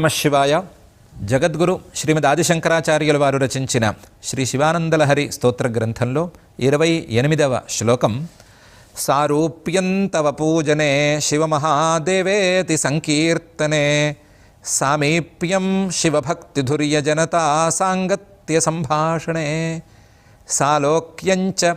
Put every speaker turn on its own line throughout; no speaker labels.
నమ శివాయ. జగద్గురు శ్రీమద్ ఆదిశంకరాచార్యుల వారు రచించిన శ్రీ శివానందలహరి స్తోత్ర గ్రంథంలో ఇరవై ఎనిమిదవ శ్లోకం. సారూప్యంతవ పూజనే శివమహాదేవేతి సంకీర్తనే. సామీప్యం శివభక్తిధుర్య జనతా సాంగత్య సంభాషణే. సాలోక్యంచ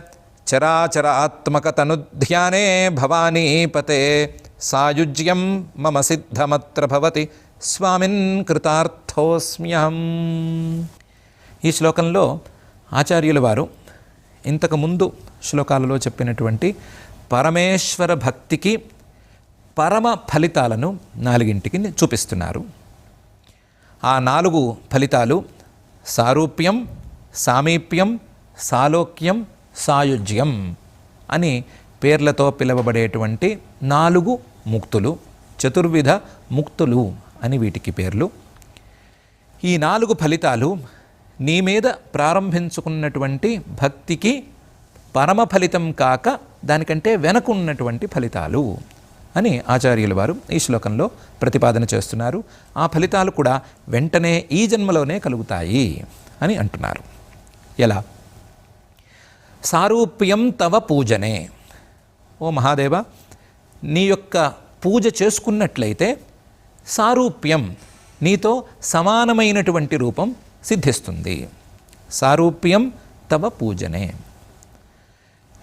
చరాచరాత్మకతనుధ్యానే భవానీపతే. సాయుజ్యం మమ సిద్ధమత్ర భవతి. స్వామిన్ కృతార్థోస్మ్యహం. ఈ శ్లోకంలో ఆచార్యుల వారు ఇంతకు ముందు శ్లోకాలలో చెప్పినటువంటి పరమేశ్వర భక్తికి పరమ ఫలితాలను నాలుగింటికి చూపిస్తున్నారు. ఆ నాలుగు ఫలితాలు సారూప్యం సామీప్యం సాలోక్యం సాయుజ్యం అని పేర్లతో పిలువబడేటువంటి నాలుగు ముక్తులు చతుర్విధ ముక్తులు. అని వీటికి పేర్లు. ఈ నాలుగు ఫలితాలు నీ మీద ప్రారంభించుకున్నటువంటి భక్తికి పరమ ఫలితం కాక దానికంటే వెనకున్నటువంటి ఫలితాలు అని ఆచార్యుల వారు ఈ శ్లోకంలో ప్రతిపాదన చేస్తున్నారు. ఆ ఫలితాలు కూడా వెంటనే ఈ జన్మలోనే కలుగుతాయి అని అంటున్నారు. ఎలా? సారూప్యం తవ పూజనే. ఓ మహాదేవ నీ యొక్క పూజ చేసుకున్నట్లయితే సారూప్యం నీతో సమానమైనటువంటి రూపం సిద్ధిస్తుంది. సారూప్యం తవ పూజనే.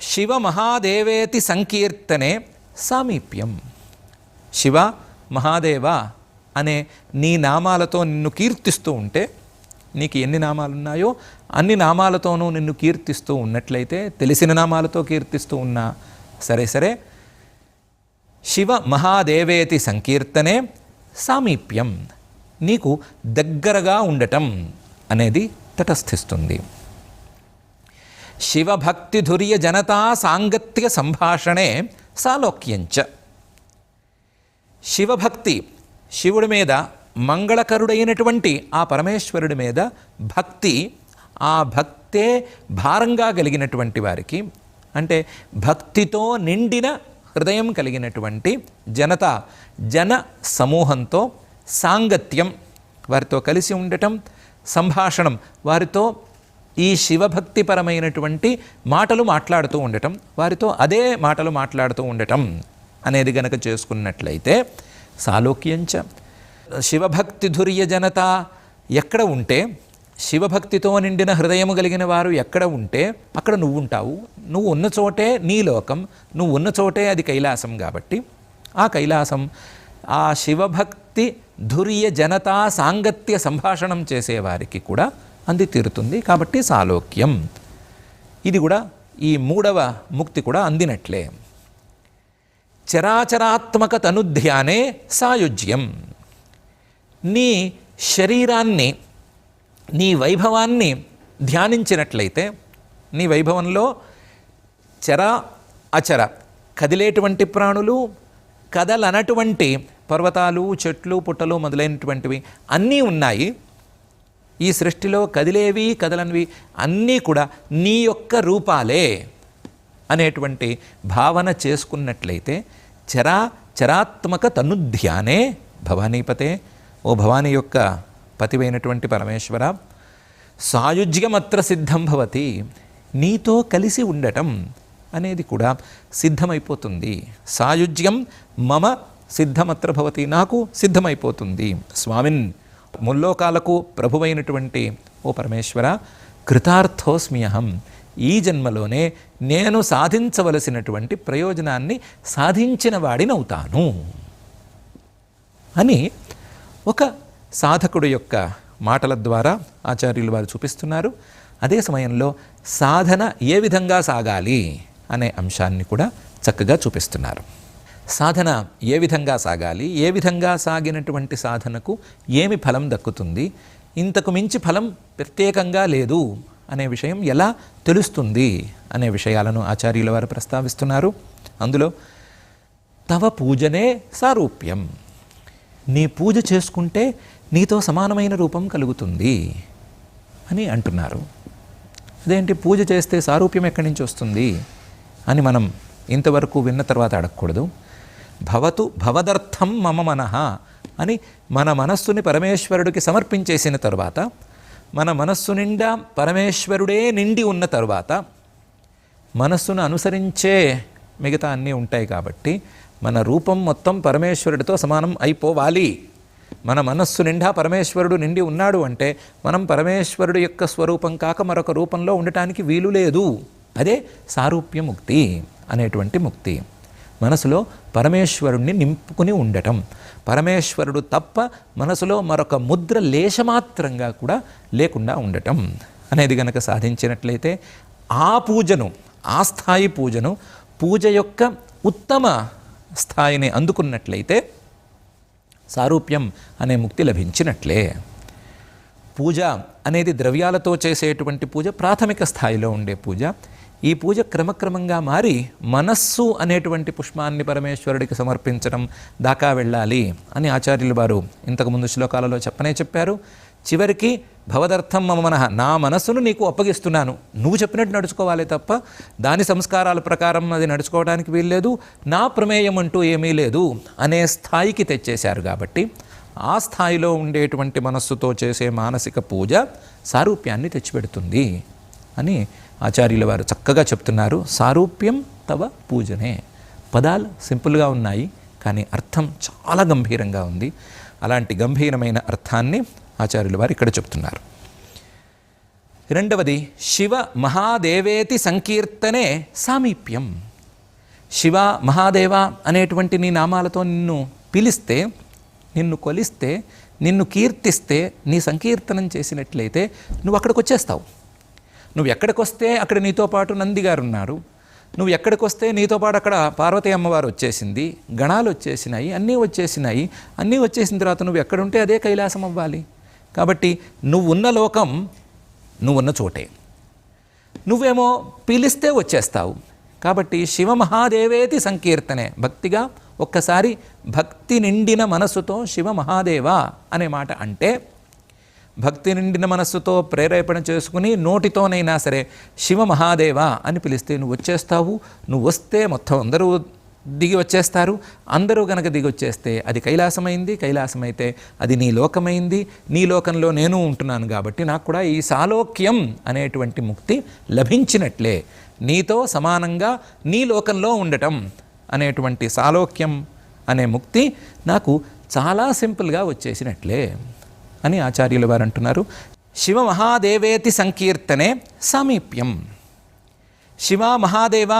శివ మహాదేవేతి సంకీర్తనే సామీప్యం. శివ మహాదేవ అనే నీ నామాలతో నిన్ను కీర్తిస్తూ ఉంటే నీకు ఎన్ని నామాలు ఉన్నాయో అన్ని నామాలతోనూ నిన్ను కీర్తిస్తూ ఉన్నట్లయితే తెలిసిన నామాలతో కీర్తిస్తూ ఉన్నా సరే సరే శివ మహాదేవేతి సంకీర్తనే సామీప్యం నీకు దగ్గరగా ఉండటం అనేది తటస్థిస్తుంది. శివభక్తిధుర్య జనతా సాంగత్య సంభాషణే సాలోక్యంచ. శివభక్తి శివుడి మీద మంగళకరుడైనటువంటి ఆ పరమేశ్వరుడి మీద భక్తి ఆ భక్తే భారంగా కలిగినటువంటి వారికి అంటే భక్తితో నిండిన హృదయం కలిగినటువంటి జనత జన సమూహంతో సాంగత్యం వారితో కలిసి ఉండటం సంభాషణం వారితో ఈ శివభక్తిపరమైనటువంటి మాటలు మాట్లాడుతూ ఉండటం వారితో అదే మాటలు మాట్లాడుతూ ఉండటం అనేది గనక చేసుకున్నట్లయితే సాలోక్యంచ శివభక్తి ధుర్య జనత ఎక్కడ ఉంటే శివభక్తితో నిండిన హృదయము కలిగిన వారు ఎక్కడ ఉంటే అక్కడ నువ్వు ఉంటావు. నువ్వు ఉన్న చోటే నీ లోకం నువ్వు ఉన్న చోటే అది కైలాసం కాబట్టి ఆ కైలాసం ఆ శివభక్తి ధుర్య జనతా సాంగత్య సంభాషణం చేసేవారికి కూడా అంది తీరుతుంది కాబట్టి సాలోక్యం. ఇది కూడా ఈ మూడవ ముక్తి కూడా అందినట్లే. చరాచరాత్మక తనుధ్యానే సాయుజ్యం. నీ శరీరాన్ని నీ వైభవాన్ని ధ్యానించినట్లయితే నీ వైభవంలో చర అచర కదిలేటువంటి ప్రాణులు కదలనటువంటి పర్వతాలు చెట్లు పుట్టలు మొదలైనటువంటివి అన్నీ ఉన్నాయి. ఈ సృష్టిలో కదిలేవి కదలనివి అన్నీ కూడా నీ యొక్క రూపాలే అనేటువంటి భావన చేసుకున్నట్లయితే చరా చరాత్మక తనుధ్యానే భవానీపతే. ఓ భవానీ యొక్క పతివైనటువంటి పరమేశ్వర సాయుజ్యమత్ర సిద్ధం భవతి నీతో కలిసి ఉండటం అనేది కూడా సిద్ధమైపోతుంది. సాయుజ్యం మమ సిద్ధమత్ర భవతి నాకు సిద్ధమైపోతుంది. స్వామిన్ ముల్లోకాలకు ప్రభువైనటువంటి ఓ పరమేశ్వర కృతార్థోస్మ్యహం ఈ జన్మలోనే నేను సాధించవలసినటువంటి ప్రయోజనాన్ని సాధించిన వాడినవుతాను. అని ఒక సాధకుడు యొక్క మాటల ద్వారా ఆచార్యులు వారు చూపిస్తున్నారు. అదే సమయంలో సాధన ఏ విధంగా సాగాలి అనే అంశాన్ని కూడా చక్కగా చూపిస్తున్నారు. సాధన ఏ విధంగా సాగాలి ఏ విధంగా సాగినటువంటి సాధనకు ఏమి ఫలం దక్కుతుంది ఇంతకు మించి ఫలం ప్రత్యేకంగా లేదు అనే విషయం ఎలా తెలుస్తుంది అనే విషయాలను ఆచార్యుల వారు ప్రస్తావిస్తున్నారు. అందులో తవ పూజనే సారూప్యం. నీ పూజ చేసుకుంటే నీతో సమానమైన రూపం కలుగుతుంది అని అంటున్నారు. అదేంటి పూజ చేస్తే సారూప్యం ఎక్కడి నుంచి వస్తుంది అని మనం ఇంతవరకు విన్న తర్వాత అడగకూడదు. భవతు భవదర్థం మమ మనః అని మన మనస్సుని పరమేశ్వరుడికి సమర్పించేసిన తరువాత మన మనస్సు నిండా పరమేశ్వరుడే నిండి ఉన్న తరువాత మనస్సును అనుసరించే మిగతా అన్నీ ఉంటాయి కాబట్టి మన రూపం మొత్తం పరమేశ్వరుడితో సమానం అయిపోవాలి. మన మనస్సు నిండా పరమేశ్వరుడు నిండి ఉన్నాడు అంటే మనం పరమేశ్వరుడు యొక్క స్వరూపం కాక మరొక రూపంలో ఉండటానికి వీలు లేదు. అదే సారూప్య ముక్తి అనేటువంటి ముక్తి. మనసులో పరమేశ్వరుణ్ణి నింపుకుని ఉండటం. పరమేశ్వరుడు తప్ప మనసులో మరొక ముద్ర లేశమాత్రంగా కూడా లేకుండా ఉండటం. అనేది గనక సాధించినట్లయితే ఆ పూజను ఆ స్థాయి పూజను పూజ యొక్క ఉత్తమ స్థాయిని అందుకున్నట్లయితే సారూప్యం అనే ముక్తి లభించినట్లే. పూజ అనేది ద్రవ్యాలతో చేసేటువంటి పూజ ప్రాథమిక స్థాయిలో ఉండే పూజ. ఈ పూజ క్రమక్రమంగా మారి మనస్సు అనేటువంటి పుష్పాన్ని పరమేశ్వరుడికి సమర్పించడం దాకా వెళ్ళాలి అని ఆచార్యులు వారు ఇంతకుముందు శ్లోకాలలో చెప్పనే చెప్పారు. చివరికి భవదర్థం మమ మనహ నా మనస్సును నీకు అప్పగిస్తున్నాను. నువ్వు చెప్పినట్టు నడుచుకోవాలి తప్ప దాని సంస్కారాల ప్రకారం అది నడుచుకోవడానికి వీల్లేదు నా ప్రమేయం అంటూ ఏమీ లేదు అనే స్థాయికి తెచ్చేశారు కాబట్టి ఆ స్థాయిలో ఉండేటువంటి మనస్సుతో చేసే మానసిక పూజ సారూప్యాన్ని తెచ్చిపెడుతుంది అని ఆచార్యుల వారు చక్కగా చెప్తున్నారు. సారూప్యం తవ పూజనే. పదాలు సింపుల్గా ఉన్నాయి కానీ అర్థం చాలా గంభీరంగా ఉంది. అలాంటి గంభీరమైన అర్థాన్ని ఆచార్యుల వారు ఇక్కడ చెప్తున్నారు. రెండవది శివ మహాదేవేతి సంకీర్తనే సామీప్యం. శివ మహాదేవ అనేటువంటి నీ నామాలతో నిన్ను పిలిస్తే నిన్ను కొలిస్తే నిన్ను కీర్తిస్తే నీ సంకీర్తనం చేసినట్లయితే నువ్వు అక్కడికి వచ్చేస్తావు నువ్వు ఎక్కడికి వస్తే అక్కడ నీతో పాటు నందిగారు ఉన్నారు నువ్వు ఎక్కడికి వస్తే నీతో పాటు అక్కడ పార్వతీ అమ్మవారు వచ్చేసింది గణాలు వచ్చేసినాయి అన్నీ వచ్చేసినాయి. అన్నీ వచ్చేసిన తర్వాత నువ్వు ఎక్కడుంటే అదే కైలాసం అవ్వాలి. కాబట్టి నువ్వున్న లోకం నువ్వున్న చోటే. నువ్వేమో పిలిస్తే వచ్చేస్తావు. కాబట్టి శివమహాదేవేతి సంకీర్తనే. భక్తిగా ఒక్కసారి భక్తి నిండిన మనస్సుతో శివ మహాదేవ అనే మాట అంటే భక్తి నిండిన మనస్సుతో ప్రేరేపణ చేసుకుని నోటితోనైనా సరే శివ మహాదేవ అని పిలిస్తే నువ్వు వచ్చేస్తావు. నువ్వు వస్తే మొత్తం అందరూ దిగి వచ్చేస్తారు. అందరూ గనక దిగి వచ్చేస్తే అది కైలాసమైంది కైలాసమైతే అది నీ లోకమైంది. నీ లోకంలో నేను ఉంటున్నాను కాబట్టి నాకు కూడా ఈ సాలోక్యం అనేటువంటి ముక్తి లభించినట్లే. నీతో సమానంగా నీ లోకంలో ఉండటం అనేటువంటి సాలోక్యం అనే ముక్తి నాకు చాలా సింపుల్గా వచ్చేసినట్లే అని ఆచార్యులు వారు అంటున్నారు. శివ మహాదేవేతి సంకీర్తనే సామీప్యం. శివ మహాదేవ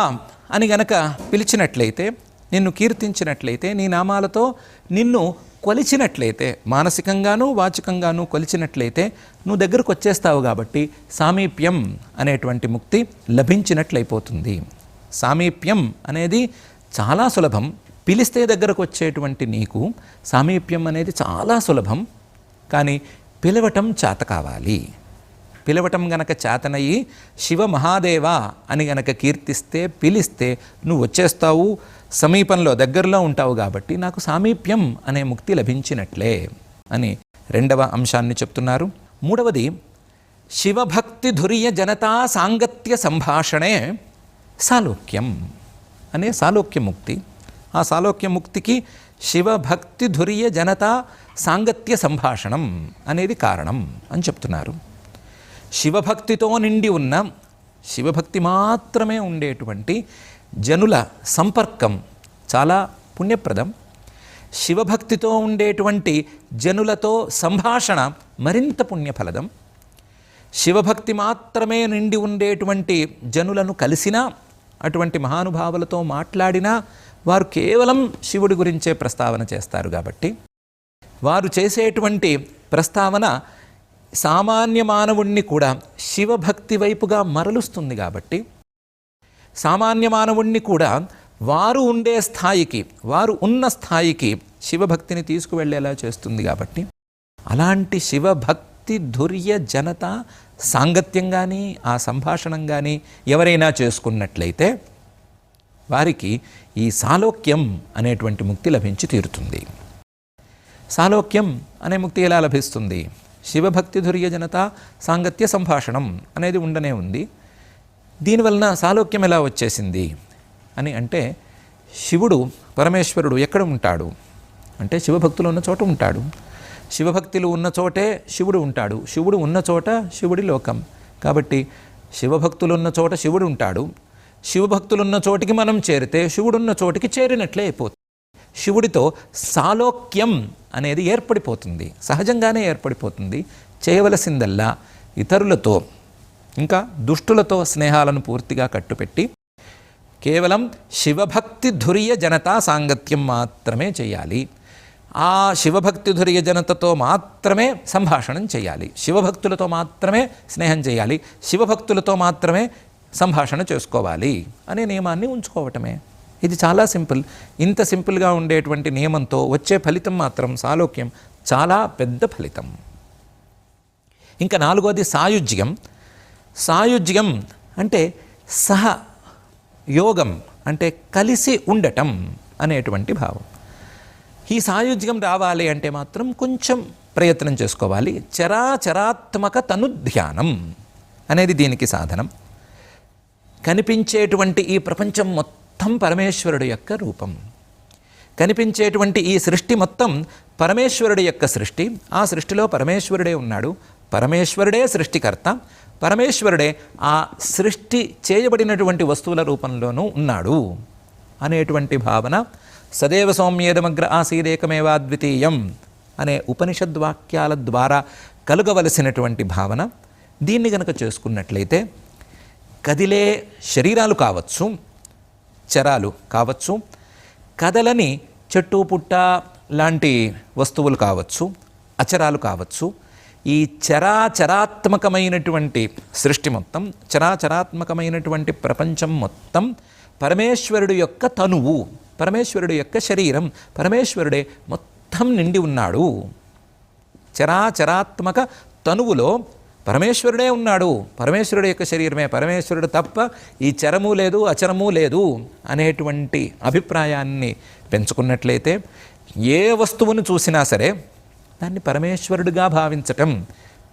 అని గనక పిలిచినట్లయితే నిన్ను కీర్తించినట్లయితే నీ నామాలతో నిన్ను కొలిచినట్లయితే మానసికంగాను వాచికంగాను కొలిచినట్లయితే నువ్వు దగ్గరకు వచ్చేస్తావు కాబట్టి సామీప్యం అనేటువంటి ముక్తి లభించినట్లయిపోతుంది. సామీప్యం అనేది చాలా సులభం. పిలిస్తే దగ్గరకు వచ్చేటువంటి నీకు సామీప్యం అనేది చాలా సులభం. కానీ పిలవటం చేత కావాలి. పిలవటం గనక చేతనయ్యి శివ మహాదేవ అని గనక కీర్తిస్తే పిలిస్తే నువ్వు వచ్చేస్తావు సమీపంలో దగ్గరలో ఉంటావు కాబట్టి నాకు సామీప్యం అనే ముక్తి లభించినట్లే అని రెండవ అంశాన్ని చెప్తున్నారు. మూడవది శివభక్తి ధుర్య జనతా సాంగత్య సంభాషణే సాలోక్యం అనే సాలోక్య ముక్తి. ఆ సాలోక్య ముక్తికి శివభక్తి ధుర్య జనతా సాంగత్య సంభాషణం అనేది కారణం అని చెప్తున్నారు. శివభక్తితో నిండి ఉన్న శివభక్తి మాత్రమే ఉండేటువంటి జనుల సంపర్కం చాలా పుణ్యప్రదం. శివభక్తితో ఉండేటువంటి జనులతో సంభాషణ మరింత పుణ్యఫలదం. శివభక్తి మాత్రమే నిండి ఉండేటువంటి జనులను కలిసినా అటువంటి మహానుభావులతో మాట్లాడినా వారు కేవలం శివుడి గురించే ప్రస్తావన చేస్తారు కాబట్టి. వారు చేసేటువంటి ప్రస్తావన సామాన్య మానవుణ్ణి కూడా శివభక్తి వైపుగా మరలుస్తుంది కాబట్టి సామాన్య మానవుణ్ణి కూడా వారు ఉండే స్థాయికి వారు ఉన్న స్థాయికి శివభక్తిని తీసుకువెళ్ళేలా చేస్తుంది కాబట్టి అలాంటి శివభక్తి ధుర్య జనత సాంగత్యం కానీ ఆ సంభాషణం కానీ ఎవరైనా చేసుకున్నట్లయితే వారికి ఈ సాలోక్యం అనేటువంటి ముక్తి లభించి తీరుతుంది. సాలోక్యం అనే ముక్తి ఎలా లభిస్తుంది? శివభక్తి ధుర్య జనత సాంగత్య సంభాషణం అనేది ఉండనే ఉంది. దీనివలన సాలోక్యం ఎలా వచ్చేసింది? అని అంటే శివుడు పరమేశ్వరుడు ఎక్కడ ఉంటాడు? అంటే శివభక్తులు ఉన్న చోట ఉంటాడు. శివభక్తులు ఉన్న చోటే శివుడు ఉంటాడు. శివుడు ఉన్న చోట శివుడి లోకం. కాబట్టి శివభక్తులు ఉన్న చోట శివుడు ఉంటాడు. శివభక్తులున్న చోటికి మనం చేరితే శివుడున్న చోటికి చేరినట్లే అయిపోతుంది. శివుడితో సాలోక్యం అనేది ఏర్పడిపోతుంది. సహజంగానే ఏర్పడిపోతుంది. చేయవలసిందల్లా ఇతరులతో ఇంకా దుష్టులతో స్నేహాలను పూర్తిగా కట్టుపెట్టి కేవలం శివభక్తి ధుర్య జనతా సాంగత్యం మాత్రమే చేయాలి. ఆ శివభక్తి ధుర్య జనతతో మాత్రమే సంభాషణం చేయాలి. శివభక్తులతో మాత్రమే స్నేహం చేయాలి. శివభక్తులతో మాత్రమే సంభాషణ చేసుకోవాలి అనే నియమాన్ని ఉంచుకోవటమే. ఇది చాలా సింపుల్. ఇంత సింపుల్గా ఉండేటువంటి నియమంతో వచ్చే ఫలితం మాత్రం సాలోక్యం చాలా పెద్ద ఫలితం. ఇంకా నాలుగోది సాయుజ్యం. సాయుజ్యం అంటే సహ యోగం అంటే కలిసి ఉండటం అనేటువంటి భావం. ఈ సాయుజ్యం రావాలి అంటే మాత్రం కొంచెం ప్రయత్నం చేసుకోవాలి. చరాచరాత్మక తనుధ్యానం అనేది దీనికి సాధనం. కనిపించేటువంటి ఈ ప్రపంచం మొత్తం పరమేశ్వరుడు యొక్క రూపం. కనిపించేటువంటి ఈ సృష్టి మొత్తం పరమేశ్వరుడి యొక్క సృష్టి. ఆ సృష్టిలో పరమేశ్వరుడే ఉన్నాడు. పరమేశ్వరుడే సృష్టికర్త. పరమేశ్వరుడే ఆ సృష్టి చేయబడినటువంటి వస్తువుల రూపంలోనూ ఉన్నాడు అనేటువంటి భావన. సదేవ సౌమ్యేదమగ్ర ఆసీదేకమేవా ద్వితీయం అనే ఉపనిషద్వాక్యాల ద్వారా కలుగవలసినటువంటి భావన. దీన్ని గనక చేసుకున్నట్లయితే కదిలే శరీరాలు కావచ్చు. చరాలు కావచ్చు కదలని చెట్టు పుట్ట లాంటి వస్తువులు కావచ్చు అచరాలు కావచ్చు ఈ చరాచరాత్మకమైనటువంటి సృష్టి మొత్తం చరాచరాత్మకమైనటువంటి ప్రపంచం మొత్తం పరమేశ్వరుడు యొక్క తనువు పరమేశ్వరుడు యొక్క శరీరం పరమేశ్వరుడే మొత్తం నిండి ఉన్నాడు. చరాచరాత్మక తనువులో పరమేశ్వరుడే ఉన్నాడు. పరమేశ్వరుడు యొక్క శరీరమే. పరమేశ్వరుడు తప్ప ఈ చరము లేదు అచరము లేదు అనేటువంటి అభిప్రాయాన్ని పెంచుకున్నట్లయితే ఏ వస్తువును చూసినా సరే దాన్ని పరమేశ్వరుడిగా భావించటం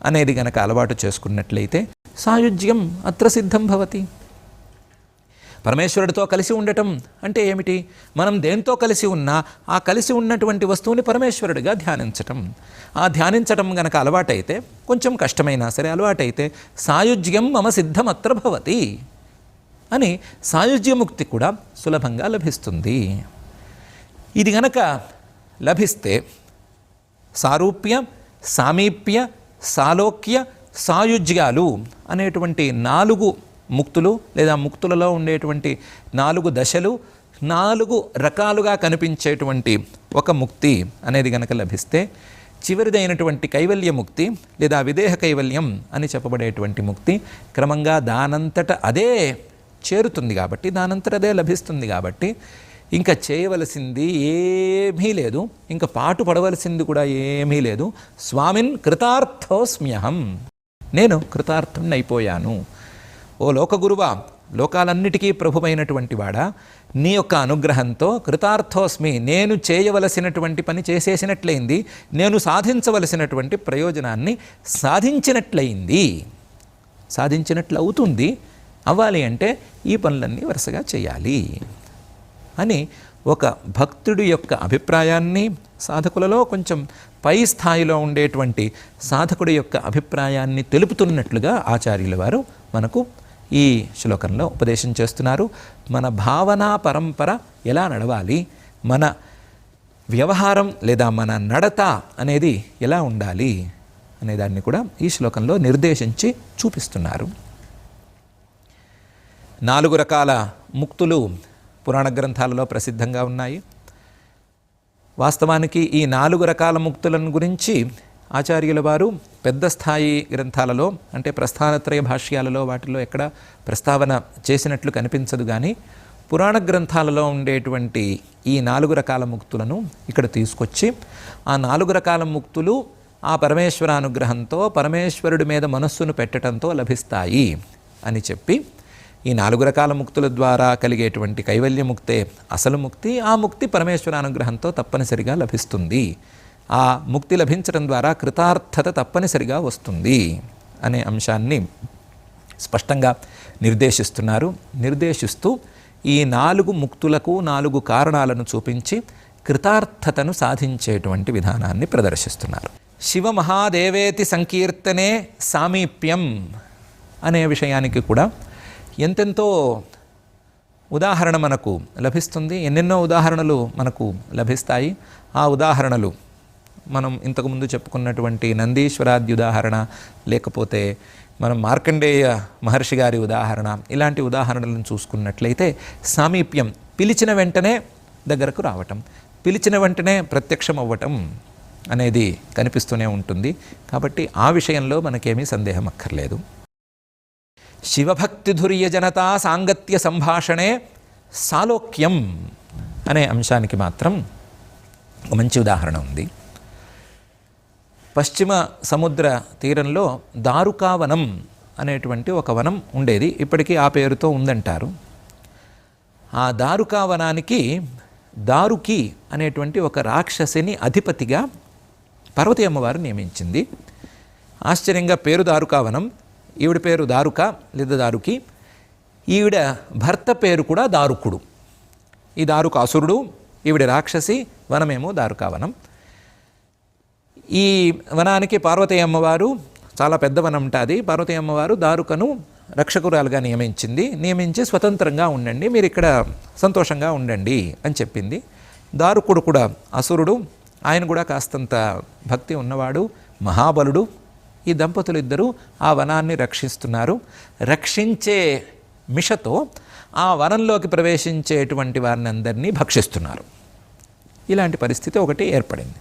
అనేది గనక అలవాటు చేసుకున్నట్లయితే సాయుజ్యం అత్ర సిద్ధం భవతి. పరమేశ్వరుడితో కలిసి ఉండటం అంటే ఏమిటి? మనం దేంతో కలిసి ఉన్నా ఆ కలిసి ఉన్నటువంటి వస్తువుని పరమేశ్వరుడిగా ధ్యానించటం. ఆ ధ్యానించటం గనక అలవాటైతే కొంచెం కష్టమైనా సరే అలవాటైతే సాయుజ్యం మమ సిద్ధమత్ర భవతి అని సాయుజ్యముక్తి కూడా సులభంగా లభిస్తుంది. ఇది గనక లభిస్తే సారూప్య సామీప్య సాలోక్య సాయుజ్యాలు అనేటువంటి నాలుగు ముక్తులు లేదా ముక్తులలో ఉండేటువంటి నాలుగు దశలు నాలుగు రకాలుగా కనిపించేటువంటి ఒక ముక్తి అనేది కనుక లభిస్తే చివరిదైనటువంటి కైవల్య ముక్తి లేదా విదేహ కైవల్యం అని చెప్పబడేటువంటి ముక్తి క్రమంగా దానంతట అదే చేరుతుంది కాబట్టి దానంతట అదే లభిస్తుంది కాబట్టి ఇంకా చేయవలసింది ఏమీ లేదు. ఇంకా పాటు పడవలసింది కూడా ఏమీ లేదు. స్వామిన్ కృతార్థోస్మ్యహం. నేను కృతార్థం అయిపోయాను ఓ లోకగురువా లోకాలన్నిటికీ ప్రభువైనటువంటి వాడా నీ యొక్క అనుగ్రహంతో కృతార్థోస్మి నేను చేయవలసినటువంటి పని చేసేసినట్లయింది నేను సాధించవలసినటువంటి ప్రయోజనాన్ని సాధించినట్లయింది. సాధించినట్లు అవుతుంది అవ్వాలి అంటే ఈ పనులన్నీ వరుసగా చేయాలి అని ఒక భక్తుడి యొక్క అభిప్రాయాన్ని సాధకులలో కొంచెం పై స్థాయిలో ఉండేటువంటి సాధకుడి యొక్క అభిప్రాయాన్ని తెలుపుతున్నట్లుగా ఆచార్యుల వారు మనకు ఈ శ్లోకంలో ఉపదేశం చేస్తున్నారు. మన భావనా పరంపర ఎలా నడవాలి? మన వ్యవహారం లేదా మన నడత అనేది ఎలా ఉండాలి? అనేదాన్ని కూడా ఈ శ్లోకంలో నిర్దేశించి చూపిస్తున్నారు. నాలుగు రకాల ముక్తులు పురాణ గ్రంథాలలో ప్రసిద్ధంగా ఉన్నాయి. వాస్తవానికి ఈ నాలుగు రకాల ముక్తులను గురించి ఆచార్యుల వారు పెద్ద స్థాయి గ్రంథాలలో అంటే ప్రస్థానత్రయ భాష్యాలలో వాటిలో ఎక్కడ ప్రస్తావన చేసినట్లు కనిపించదు కానీ పురాణ గ్రంథాలలో ఉండేటువంటి ఈ నాలుగు రకాల ముక్తులను ఇక్కడ తీసుకొచ్చి ఆ నాలుగు రకాల ముక్తులు ఆ పరమేశ్వర అనుగ్రహంతో పరమేశ్వరుడి మీద మనస్సును పెట్టడంతో లభిస్తాయి అని చెప్పి ఈ నాలుగు రకాల ముక్తుల ద్వారా కలిగేటువంటి కైవల్యముక్తే అసలు ముక్తి ఆ ముక్తి పరమేశ్వర అనుగ్రహంతో తప్పనిసరిగా లభిస్తుంది. ఆ ముక్తి లభించడం ద్వారా కృతార్థత తప్పనిసరిగా వస్తుంది అనే అంశాన్ని స్పష్టంగా నిర్దేశిస్తున్నారు. నిర్దేశిస్తూ ఈ నాలుగు ముక్తులకు నాలుగు కారణాలను చూపించి కృతార్థతను సాధించేటువంటి విధానాన్ని ప్రదర్శిస్తున్నారు. శివ మహాదేవేతి సంకీర్తనే సామీప్యం అనే విషయానికి కూడా ఎంతెంతో ఉదాహరణ మనకు లభిస్తుంది. ఎన్నెన్నో ఉదాహరణలు మనకు లభిస్తాయి. ఆ ఉదాహరణలు మనం ఇంతకుముందు చెప్పుకున్నటువంటి నందీశ్వరాది ఉదాహరణ లేకపోతే మనం మార్కండేయ మహర్షి గారి ఉదాహరణ ఇలాంటి ఉదాహరణలను చూసుకున్నట్లయితే సామీప్యం పిలిచిన వెంటనే దగ్గరకు రావటం పిలిచిన వెంటనే ప్రత్యక్షం అవ్వటం అనేది కనిపిస్తూనే ఉంటుంది. కాబట్టి ఆ విషయంలో మనకేమీ సందేహం అక్కర్లేదు. శివభక్తిధుర్య జనతా సాంగత్య సంభాషణే సాలోక్యం అనే అంశానికి మాత్రం ఒక మంచి ఉదాహరణ ఉంది. పశ్చిమ సముద్ర తీరంలో దారుకావనం అనేటువంటి ఒక వనం ఉండేది. ఇప్పటికీ ఆ పేరుతో ఉందంటారు. ఆ దారుకావనానికి దారుకి అనేటువంటి ఒక రాక్షసిని అధిపతిగా పర్వతి అమ్మవారు నియమించింది. ఆశ్చర్యంగా పేరు దారుకావనం ఈవిడ పేరు దారుక లేదా దారుకి. ఈవిడ భర్త పేరు కూడా దారుకుడు. ఈ దారుక అసురుడు ఈవిడ రాక్షసి వనమేమో దారుకావనం. ఈ వనానికి పార్వతీ అమ్మవారు చాలా పెద్ద వనం ఉంటుంది పార్వతీ అమ్మవారు దారుకను రక్షకురాలుగా నియమించింది. నియమించి స్వతంత్రంగా ఉండండి. మీరు ఇక్కడ సంతోషంగా ఉండండి అని చెప్పింది. దారుకుడు కూడా అసురుడు ఆయన కూడా కాస్తంత భక్తి ఉన్నవాడు మహాబలుడు. ఈ దంపతులు ఇద్దరూ ఆ వనాన్ని రక్షిస్తున్నారు. రక్షించే మిషతో ఆ వనంలోకి ప్రవేశించేటువంటి వారిని అందరినీ భక్షిస్తున్నారు. ఇలాంటి పరిస్థితి ఒకటి ఏర్పడింది.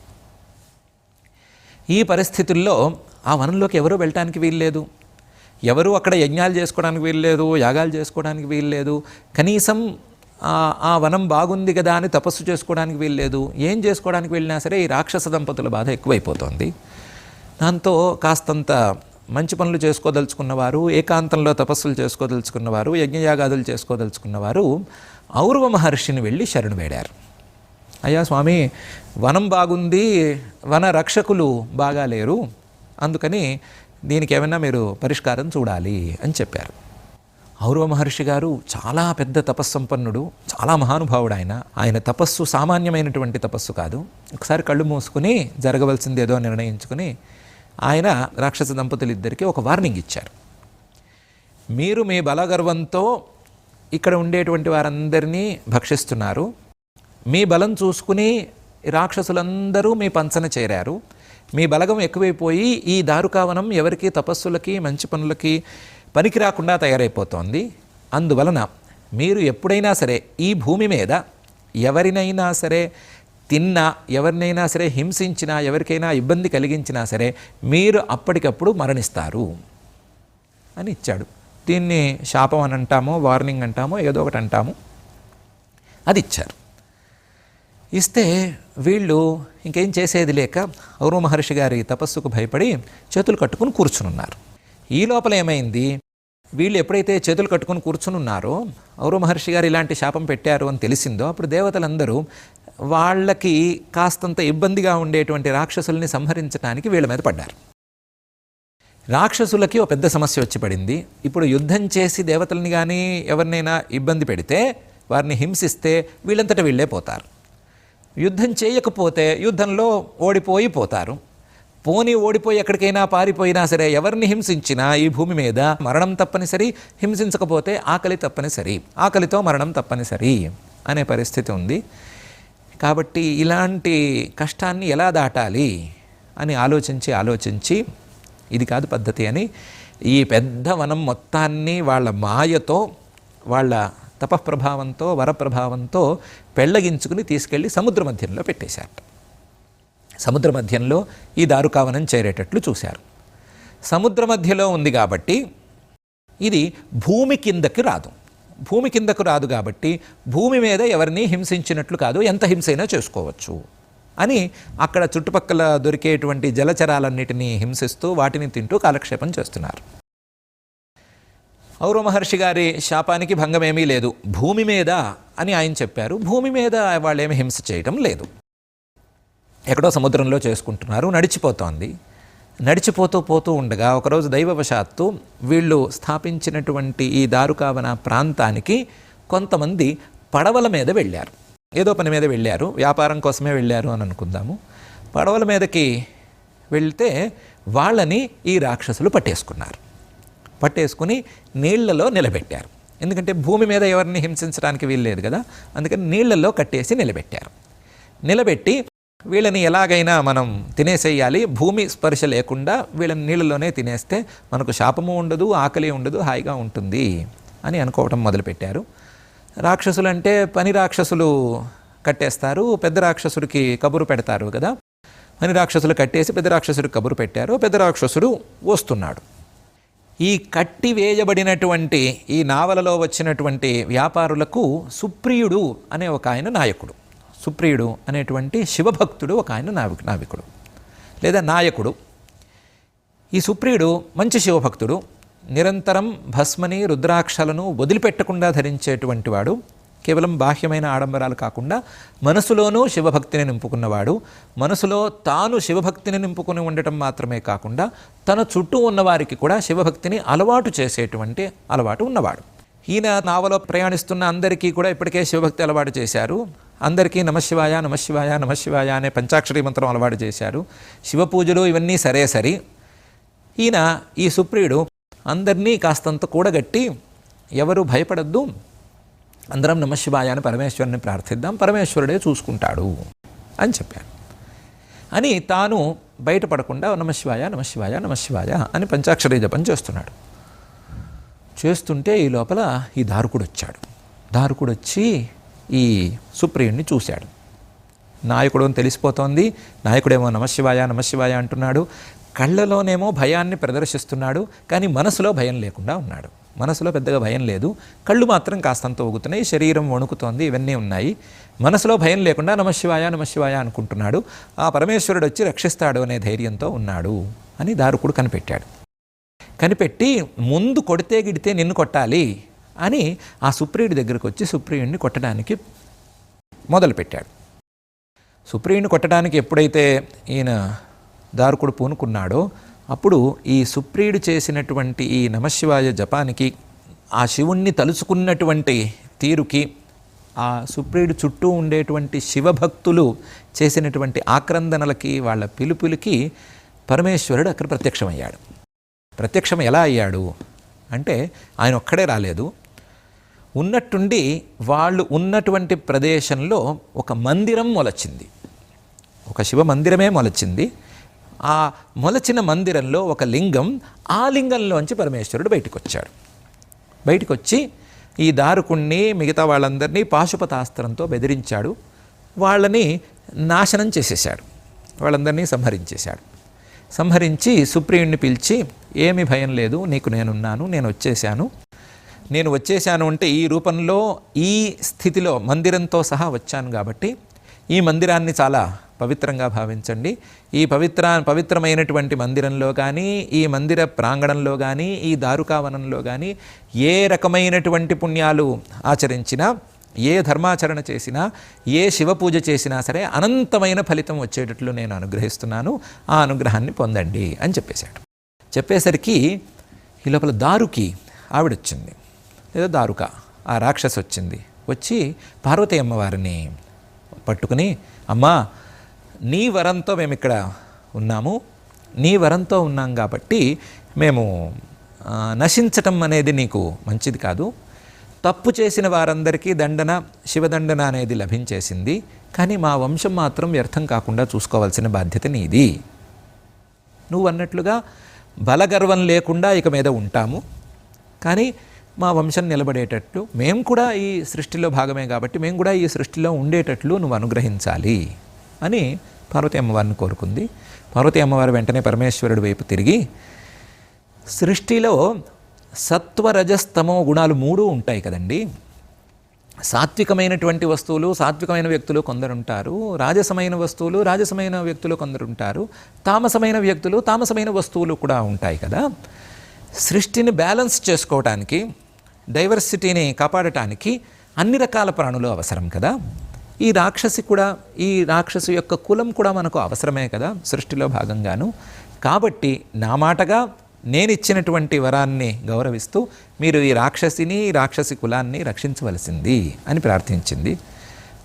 ఈ పరిస్థితుల్లో ఆ వనంలోకి ఎవరూ వెళ్ళటానికి వీల్లేదు. ఎవరు అక్కడ యజ్ఞాలు చేసుకోవడానికి వీల్లేదు యాగాలు చేసుకోవడానికి వీల్లేదు. కనీసం ఆ- ఆ వనం బాగుంది కదా అని తపస్సు చేసుకోవడానికి వీల్లేదు. ఏం చేసుకోవడానికి వెళ్ళినా సరే ఈ రాక్షస దంపతుల బాధ ఎక్కువైపోతుంది. దాంతో కాస్తంత మంచి పనులు చేసుకోదలుచుకున్నవారు ఏకాంతంలో తపస్సులు చేసుకోదలుచుకున్నవారు యజ్ఞయాగాదులు చేసుకోదలుచుకున్నవారు ఔరవ మహర్షిని వెళ్ళి శరణు వేడారు. అయ్యా స్వామి వనం బాగుంది వన రక్షకులు బాగా లేరు. అందుకని దీనికి ఏమైనా మీరు పరిష్కారం చూడాలి అని చెప్పారు. ఔరవ మహర్షి గారు చాలా పెద్ద తపస్సంపన్నుడు చాలా మహానుభావుడు ఆయన. ఆయన తపస్సు సామాన్యమైనటువంటి తపస్సు కాదు. ఒకసారి కళ్ళు మూసుకుని జరగవలసింది ఏదో నిర్ణయించుకుని ఆయన రాక్షస దంపతులిద్దరికీ ఒక వార్నింగ్ ఇచ్చారు. మీరు మీ బలగర్వంతో ఇక్కడ ఉండేటువంటి వారందరినీ భక్షిస్తున్నారు. మీ బలం చూసుకుని రాక్షసులందరూ మీ పంచన చేరారు. మీ బలగం ఎక్కువైపోయి ఈ దారుకావనం ఎవరికి తపస్సులకి మంచి పనులకి పనికి రాకుండా తయారైపోతోంది. అందువలన మీరు ఎప్పుడైనా సరే ఈ భూమి మీద ఎవరినైనా సరే తిన్నా ఎవరినైనా సరే హింసించినా ఎవరికైనా ఇబ్బంది కలిగించినా సరే మీరు అప్పటికప్పుడు మరణిస్తారు అని ఇచ్చాడు. దీన్ని శాపం అని అంటామో వార్నింగ్ అంటామో ఏదో ఒకటి అంటాము. అది ఇచ్చారు. ఇస్తే వీళ్ళు ఇంకేం చేసేది లేక ఔరవ మహర్షి గారి తపస్సుకు భయపడి చేతులు కట్టుకుని కూర్చునున్నారు. ఈ లోపల ఏమైంది? వీళ్ళు ఎప్పుడైతే చేతులు కట్టుకుని కూర్చునున్నారో ఔరవ మహర్షి గారు ఇలాంటి శాపం పెట్టారు అని తెలిసిందో అప్పుడు దేవతలందరూ వాళ్ళకి కాస్తంత ఇబ్బందిగా ఉండేటువంటి రాక్షసుల్ని సంహరించడానికి వీళ్ళ మీద పడ్డారు. రాక్షసులకి ఒక పెద్ద సమస్య వచ్చి పడింది. ఇప్పుడు యుద్ధం చేసి దేవతల్ని కానీ ఎవరినైనా ఇబ్బంది పెడితే వారిని హింసిస్తే వీళ్ళంతట వీళ్ళే పోతారు. యుద్ధం చేయకపోతే యుద్ధంలో ఓడిపోయి పోతారు. పోని ఓడిపోయి ఎక్కడికైనా పారిపోయినా సరే ఎవరిని హింసించినా ఈ భూమి మీద మరణం తప్పనిసరి హింసించకపోతే ఆకలి తప్పనిసరి ఆకలితో మరణం తప్పనిసరి అనే పరిస్థితి ఉంది. కాబట్టి ఇలాంటి కష్టాన్ని ఎలా దాటాలి అని ఆలోచించి ఆలోచించి ఇది కాదు పద్ధతి అని ఈ పెద్ద వనం మొత్తాన్ని వాళ్ళ మాయతో వాళ్ళ తపఃప్రభావంతో వరప్రభావంతో పెళ్ళగించుకుని తీసుకెళ్ళి సముద్ర మధ్యంలో పెట్టేశారు. సముద్ర మధ్యంలో ఈ దారుకావనం చేరేటట్లు చూశారు. సముద్ర మధ్యలో ఉంది కాబట్టి ఇది భూమి కిందకి రాదు. భూమి కిందకు రాదు కాబట్టి భూమి మీద ఎవరిని హింసించినట్లు కాదు ఎంత హింసైనా చేసుకోవచ్చు అని అక్కడ చుట్టుపక్కల దొరికేటువంటి జలచరాలన్నిటినీ హింసిస్తూ వాటిని తింటూ కాలక్షేపం చేస్తున్నారు. ఔరవ మహర్షి గారి శాపానికి భంగమేమీ లేదు. భూమి మీద అని ఆయన చెప్పారు. భూమి మీద వాళ్ళేమి హింస చేయటం లేదు. ఎక్కడో సముద్రంలో చేసుకుంటున్నారు. నడిచిపోతోంది. నడిచిపోతూ పోతూ ఉండగా ఒకరోజు దైవవశాత్తు వీళ్ళు స్థాపించినటువంటి ఈ దారుకావన ప్రాంతానికి కొంతమంది పడవల మీద వెళ్ళారు. ఏదో పని మీద వెళ్ళారు. వ్యాపారం కోసమే వెళ్ళారు అని అనుకుందాము. పడవల మీదకి వెళ్తే వాళ్ళని ఈ రాక్షసులు పట్టేసుకున్నారు. పట్టేసుకుని నీళ్ళలో నిలబెట్టారు. ఎందుకంటే భూమి మీద ఎవరిని హింసించడానికి వీల్లేదు కదా? అందుకని నీళ్ళలో కట్టేసి నిలబెట్టారు. నిలబెట్టి వీళ్ళని ఎలాగైనా మనం తినేసేయాలి. భూమి స్పర్శ లేకుండా వీళ్ళని నీళ్ళలోనే తినేస్తే మనకు శాపము ఉండదు ఆకలి ఉండదు హాయిగా ఉంటుంది అని అనుకోవటం మొదలుపెట్టారు. రాక్షసులు అంటే పని రాక్షసులు కట్టేస్తారు. పెద్ద రాక్షసుడికి కబురు పెడతారు కదా? పని రాక్షసులు కట్టేసి పెద్ద రాక్షసుడికి కబురు పెట్టారు. పెద్ద రాక్షసుడు వస్తున్నాడు. ఈ కట్టి వేయబడినటువంటి ఈ నావలలో వచ్చినటువంటి వ్యాపారులకు సుప్రియుడు అనే ఒక ఆయన నాయకుడు. సుప్రియుడు అనేటువంటి శివభక్తుడు ఒక ఆయన నావిక నావికుడు. లేదా నాయకుడు. ఈ సుప్రియుడు మంచి శివభక్తుడు. నిరంతరం భస్మని రుద్రాక్షలను వదిలిపెట్టకుండా ధరించేటువంటి వాడు. కేవలం బాహ్యమైన ఆడంబరాలు కాకుండా మనసులోనూ శివభక్తిని నింపుకున్నవాడు మనసులో తాను శివభక్తిని నింపుకుని ఉండటం మాత్రమే కాకుండా తన చుట్టూ ఉన్నవారికి కూడా శివభక్తిని అలవాటు చేసేటువంటి అలవాటు ఉన్నవాడు. ఈయన నావలో ప్రయాణిస్తున్న అందరికీ కూడా ఇప్పటికే శివభక్తి అలవాటు చేశారు. అందరికీ నమశివాయ నమశివాయ నమశివాయ అనే పంచాక్షరి మంత్రం అలవాటు చేశారు. శివ పూజలు ఇవన్నీ సరే సరి. ఈయన ఈ సుప్రియుడు అందరినీ కాస్తంత కూడగట్టి ఎవరు భయపడద్దు అందరం నమశివాయ అని పరమేశ్వరుని ప్రార్థిద్దాం. పరమేశ్వరుడే చూసుకుంటాడు అని చెప్పాను అని తాను బయటపడకుండా నమశివాయ నమశివాయ నమశివాయ అని పంచాక్షరి జపం చేస్తున్నాడు. చేస్తుంటే ఈ లోపల ఈ దారుకుడు వచ్చాడు దారుకుడు వచ్చి ఈ సుప్రియుణ్ణి చూశాడు. నాయకుడు అని తెలిసిపోతోంది. నాయకుడేమో నమశివాయ నమశివాయ అంటున్నాడు. కళ్ళలోనేమో భయాన్ని ప్రదర్శిస్తున్నాడు. కానీ మనసులో భయం లేకుండా ఉన్నాడు. మనసులో పెద్దగా భయం లేదు. కళ్ళు మాత్రం కాస్తంత ఊగుతున్నాయి. శరీరం వణుకుతోంది. ఇవన్నీ ఉన్నాయి. మనసులో భయం లేకుండా నమశివాయ నమశివాయ అనుకుంటున్నాడు. ఆ పరమేశ్వరుడు వచ్చి రక్షిస్తాడు అనే ధైర్యంతో ఉన్నాడు అని దారుకుడు కనిపెట్టాడు. కనిపెట్టి ముందు కొడితే గిడితే నిన్ను కొట్టాలి అని ఆ సుప్రియుడి దగ్గరకు వచ్చి సుప్రియుడిని కొట్టడానికి మొదలుపెట్టాడు. సుప్రియుడిని కొట్టడానికి ఎప్పుడైతే ఈయన దారుకుడు పూనుకున్నాడో అప్పుడు ఈ సుప్రియుడు చేసినటువంటి ఈ నమశివాయ జపానికి ఆ శివుణ్ణి తలుచుకున్నటువంటి తీరుకి ఆ సుప్రియుడు చుట్టూ ఉండేటువంటి శివభక్తులు చేసినటువంటి ఆక్రందనలకి వాళ్ళ పిలుపులకి పరమేశ్వరుడు అక్కడ ప్రత్యక్షమయ్యాడు. ప్రత్యక్షం ఎలా అయ్యాడు అంటే ఆయన ఒక్కడే రాలేదు. ఉన్నట్టుండి వాళ్ళు ఉన్నటువంటి ప్రదేశంలో ఒక మందిరం మొలచింది. ఒక శివ మందిరమే మొలచింది. ఆ మొలచిన మందిరంలో ఒక లింగం ఆ లింగంలోంచి పరమేశ్వరుడు బయటకు వచ్చాడు బయటకు వచ్చి ఈ దారుకుణ్ణి మిగతా వాళ్ళందరినీ పాశుపతాస్త్రంతో బెదిరించాడు. వాళ్ళని నాశనం చేసేశాడు. వాళ్ళందరినీ సంహరించేశాడు. సంహరించి సుప్రియుణ్ణి పిలిచి ఏమి భయం లేదు నీకు నేనున్నాను నేను వచ్చేసాను నేను వచ్చేసాను అంటే ఈ రూపంలో ఈ స్థితిలో మందిరంతో సహా వచ్చాను కాబట్టి ఈ మందిరాన్ని చాలా పవిత్రంగా భావించండి. ఈ పవిత్ర పవిత్రమైనటువంటి మందిరంలో కానీ ఈ మందిర ప్రాంగణంలో కానీ ఈ దారుకావనంలో కానీ ఏ రకమైనటువంటి పుణ్యాలు ఆచరించినా ఏ ధర్మాచరణ చేసినా ఏ శివ పూజ చేసినా సరే అనంతమైన ఫలితం వచ్చేటట్లు నేను అనుగ్రహిస్తున్నాను. ఆ అనుగ్రహాన్ని పొందండి అని చెప్పేశాడు. చెప్పేసరికి ఈ లోపల దారుకి ఆవిడొచ్చింది. లేదా దారుక ఆ రాక్షసి వచ్చింది వచ్చి పార్వతీ అమ్మవారిని పట్టుకుని అమ్మా నీ వరంతో మేము ఇక్కడ ఉన్నాము. నీ వరంతో ఉన్నాం కాబట్టి మేము నశించటం అనేది నీకు మంచిది కాదు. తప్పు చేసిన వారందరికీ దండన శివదండన అనేది లభించేసింది. కానీ మా వంశం మాత్రం వ్యర్థం కాకుండా చూసుకోవాల్సిన బాధ్యత నీది. నువ్వు అన్నట్లుగా బలగర్వం లేకుండా ఇక మీద ఉంటాము. కానీ మా వంశం నిలబడేటట్లు మేము కూడా ఈ సృష్టిలో భాగమే కాబట్టి మేము కూడా ఈ సృష్టిలో ఉండేటట్లు నువ్వు అనుగ్రహించాలి. అని పార్వతీ అమ్మవారిని కోరుకుంది. పార్వతీ అమ్మవారు వెంటనే పరమేశ్వరుడి వైపు తిరిగి సృష్టిలో సత్వరజస్తమో గుణాలు మూడు ఉంటాయి కదండి. సాత్వికమైనటువంటి వస్తువులు సాత్వికమైన వ్యక్తులు కొందరుంటారు. రాజసమైన వస్తువులు రాజసమైన వ్యక్తులు కొందరుంటారు. తామసమైన వ్యక్తులు తామసమైన వస్తువులు కూడా ఉంటాయి కదా. సృష్టిని బ్యాలెన్స్ చేసుకోవటానికి డైవర్సిటీని కాపాడటానికి అన్ని రకాల ప్రాణులు అవసరం కదా. ఈ రాక్షసి కూడా ఈ రాక్షసు యొక్క కులం కూడా మనకు అవసరమే కదా సృష్టిలో భాగంగాను. కాబట్టి నా మాటగా నేను ఇచ్చినటువంటి వరాన్ని గౌరవిస్తూ మీరు ఈ రాక్షసిని రాక్షసి కులాన్ని రక్షించవలసింది అని ప్రార్థించింది.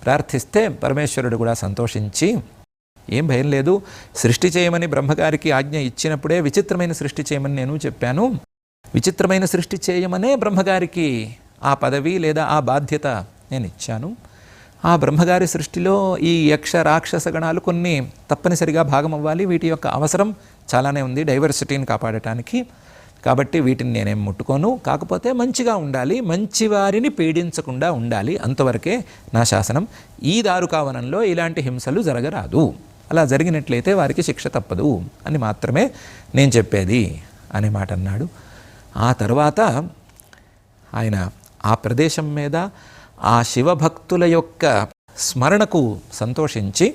ప్రార్థిస్తే పరమేశ్వరుడు కూడా సంతోషించి ఏం భయం లేదు సృష్టి చేయమని బ్రహ్మగారికి ఆజ్ఞ ఇచ్చినప్పుడే విచిత్రమైన సృష్టి చేయమని నేను చెప్పాను. విచిత్రమైన సృష్టి చేయమనే బ్రహ్మగారికి ఆ పదవి లేదా ఆ బాధ్యత నేను ఇచ్చాను. ఆ బ్రహ్మగారి సృష్టిలో ఈ యక్ష రాక్షస గణాలు కొన్ని తప్పనిసరిగా భాగం అవ్వాలి వీటి యొక్క అవసరం చాలానే ఉంది డైవర్సిటీని కాపాడటానికి. కాబట్టి వీటిని నేనేం ముట్టుకోను. కాకపోతే మంచిగా ఉండాలి. మంచి వారిని పీడించకుండా ఉండాలి. అంతవరకే నా శాసనం. ఈ దారుకావనంలో ఇలాంటి హింసలు జరగరాదు. అలా జరిగినట్లయితే వారికి శిక్ష తప్పదు అని మాత్రమే నేను చెప్పేది అనే మాట అన్నాడు ఆ తర్వాత ఆయన ఆ ప్రదేశం మీద ఆ శివభక్తుల యొక్క స్మరణకు సంతోషించి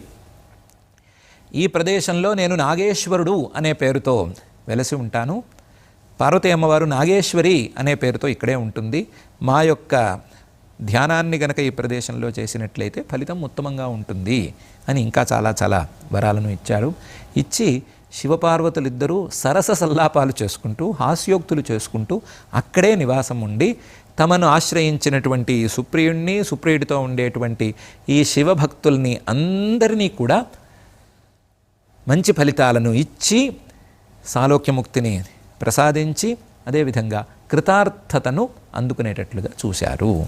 ఈ ప్రదేశంలో నేను నాగేశ్వరుడు అనే పేరుతో వెలసి ఉంటాను. పార్వతీ అమ్మవారు నాగేశ్వరి అనే పేరుతో ఇక్కడే ఉంటుంది. మా యొక్క ధ్యానాన్ని గనక ఈ ప్రదేశంలో చేసినట్లయితే ఫలితం ఉత్తమంగా ఉంటుంది అని ఇంకా చాలా చాలా వరాలను ఇచ్చారు ఇచ్చి శివపార్వతులిద్దరూ సరస సల్లాపాలు చేసుకుంటూ హాస్యోక్తులు చేసుకుంటూ అక్కడే నివాసం ఉండి తమను ఆశ్రయించినటువంటి సుప్రియుణ్ణి సుప్రియుడితో ఉండేటువంటి ఈ శివభక్తుల్ని అందరినీ కూడా మంచి ఫలితాలను ఇచ్చి సాలోక్యముక్తిని ప్రసాదించి అదేవిధంగా కృతార్థతను అందుకునేటట్లుగా చూశారు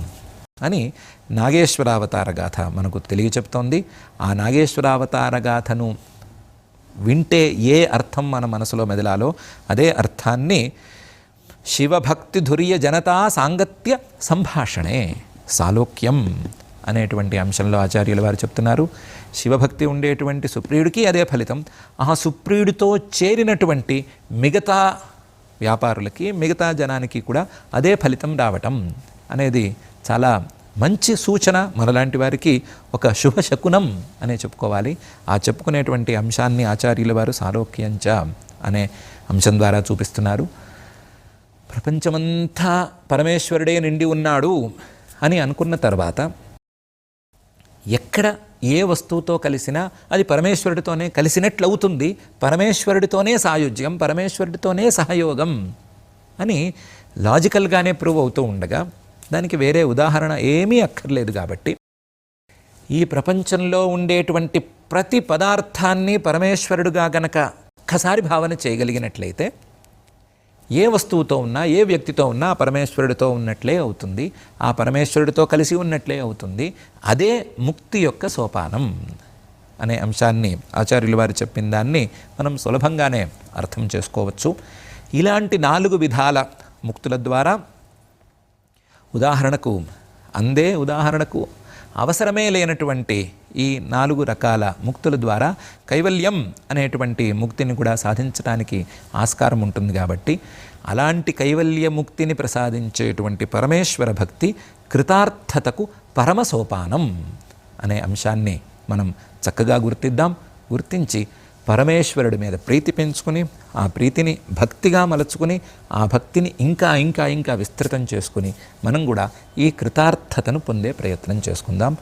అని నాగేశ్వరావతార గాథ మనకు తెలియచెప్తోంది. ఆ నాగేశ్వరావతార గాథను వింటే ఏ అర్థం మన మనసులో మెదలాలో అదే అర్థాన్ని శివభక్తి ధుర్య జనతా సాంగత్య సంభాషణే సాలోక్యం అనేటువంటి అంశంలో ఆచార్యుల వారు చెప్తున్నారు. శివభక్తి ఉండేటువంటి సుప్రియుడికి అదే ఫలితం. ఆ సుప్రియుడితో చేరినటువంటి మిగతా వ్యాపారులకి మిగతా జనానికి కూడా అదే ఫలితం రావటం అనేది చాలా మంచి సూచన మనలాంటి వారికి ఒక శుభ శకునం అనే చెప్పుకోవాలి. ఆ చెప్పుకునేటువంటి అంశాన్ని ఆచార్యుల వారు సాలోక్యంచ అనే అంశం ద్వారా చూపిస్తున్నారు. ప్రపంచమంతా పరమేశ్వరుడే నిండి ఉన్నాడు అని అనుకున్న తర్వాత ఎక్కడ ఏ వస్తువుతో కలిసినా అది పరమేశ్వరుడితోనే కలిసినట్లు అవుతుంది పరమేశ్వరుడితోనే సాయుధ్యం పరమేశ్వరుడితోనే సహయోగం అని లాజికల్గానే ప్రూవ్ అవుతూ ఉండగా దానికి వేరే ఉదాహరణ ఏమీ అక్కర్లేదు కాబట్టి ఈ ప్రపంచంలో ఉండేటువంటి ప్రతి పదార్థాన్ని పరమేశ్వరుడుగా గనక ఒక్కసారి భావన చేయగలిగినట్లయితే ఏ వస్తువుతో ఉన్నా ఏ వ్యక్తితో ఉన్నా పరమేశ్వరుడితో ఉన్నట్లే అవుతుంది. ఆ పరమేశ్వరుడితో కలిసి ఉన్నట్లే అవుతుంది. అదే ముక్తి యొక్క సోపానం అనే అంశాన్ని ఆచార్యులు వారు చెప్పిన దాన్ని మనం సులభంగానే అర్థం చేసుకోవచ్చు. ఇలాంటి నాలుగు విధాల ముక్తుల ద్వారా ఉదాహరణకు అందే ఉదాహరణకు అవసరమే లేనటువంటి ఈ నాలుగు రకాల ముక్తుల ద్వారా కైవల్యం అనేటువంటి ముక్తిని కూడా సాధించడానికి ఆస్కారం ఉంటుంది కాబట్టి అలాంటి కైవల్య ముక్తిని ప్రసాదించేటువంటి పరమేశ్వర భక్తి కృతార్థతకు పరమ సోపానం అనే అంశాన్ని మనం చక్కగా గుర్తిద్దాం. గుర్తించి పరమేశ్వరుడి మీద ప్రీతి పెంచుకుని ఆ ప్రీతిని భక్తిగా మలుచుకుని ఆ భక్తిని ఇంకా ఇంకా ఇంకా విస్తృతం చేసుకుని మనం కూడా ఈ కృతార్థతను పొందే ప్రయత్నం చేసుకుందాం.